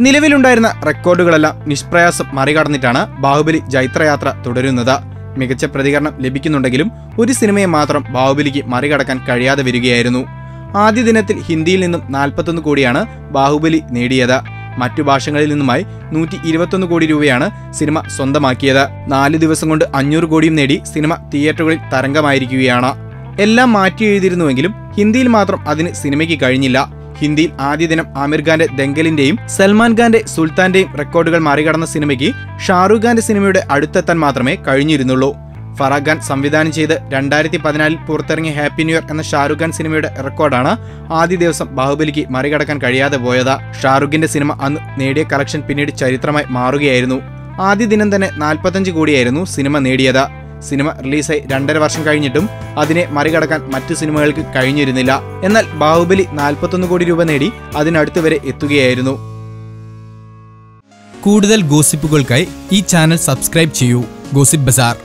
നിലവിലുണ്ടായിരുന്ന റെക്കോർഡുകളെല്ലാം നിഷ്പ്രയാസം മറികടന്നിട്ടാണ് ബാഹുബലി ജൈത്രയാത്ര തുടരുന്നത്. മികച്ച പ്രതികരണം ലഭിക്കുന്നുണ്ടെങ്കിലും ഒരു സിനിമയെ മാത്രം ബാഹുബലിക്ക് മറികടക്കാൻ കഴിയാതെ വരികയായിരുന്നു. ആദ്യ ദിനത്തിൽ ഹിന്ദിയിൽ നിന്നും നാൽപ്പത്തൊന്ന് കോടിയാണ് ബാഹുബലി നേടിയത്. മറ്റു ഭാഷകളിൽ നിന്നുമായി നൂറ്റി ഇരുപത്തൊന്ന് കോടി രൂപയാണ് സിനിമ സ്വന്തമാക്കിയത്. നാല് ദിവസം കൊണ്ട് അഞ്ഞൂറ് കോടിയും നേടി സിനിമ തിയേറ്ററുകളിൽ തരംഗമായിരിക്കുകയാണ്. എല്ലാം മാറ്റി എഴുതിയിരുന്നുവെങ്കിലും ഹിന്ദിയിൽ മാത്രം അതിന് സിനിമയ്ക്ക് കഴിഞ്ഞില്ല. ഹിന്ദിയിൽ ആദ്യ ദിനം ആമിർ ഖാന്റെ ദെങ്കലിന്റെയും സൽമാൻ ഖാന്റെ സുൽത്താന്റെയും റെക്കോർഡുകൾ മറികടന്ന സിനിമയ്ക്ക് ഷാറൂഖ് ഖാന്റെ സിനിമയുടെ അടുത്തെത്താൻ മാത്രമേ കഴിഞ്ഞിരുന്നുള്ളൂ. ഫറാഖ് ഖാൻ സംവിധാനം ചെയ്ത് രണ്ടായിരത്തി പതിനാലിൽ പുറത്തിറങ്ങിയ ഹാപ്പി ന്യൂ ഇയർ എന്ന ഷാറുഖ് ഖാൻ സിനിമയുടെ റെക്കോർഡാണ് ആദ്യ ദിവസം ബാഹുബലിക്ക് മറികടക്കാൻ കഴിയാതെ പോയത്. ഷാറുഖിന്റെ സിനിമ അന്ന് നേടിയ കളക്ഷൻ പിന്നീട് ചരിത്രമായി മാറുകയായിരുന്നു. ആദ്യ ദിനം തന്നെ നാൽപ്പത്തഞ്ച് കോടിയായിരുന്നു സിനിമ നേടിയത്. സിനിമ റിലീസായി രണ്ടര വർഷം കഴിഞ്ഞിട്ടും അതിനെ മറികടക്കാൻ മറ്റു സിനിമകൾക്ക് കഴിഞ്ഞിരുന്നില്ല. എന്നാൽ ബാഹുബലി നാൽപ്പത്തൊന്ന് കോടി രൂപ നേടി അതിനടുത്ത് വരെ എത്തുകയായിരുന്നു. കൂടുതൽ ഗോസിപ്പുകൾക്കായി ഈ ചാനൽ സബ്സ്ക്രൈബ് ചെയ്യൂ. Gossip bazaar.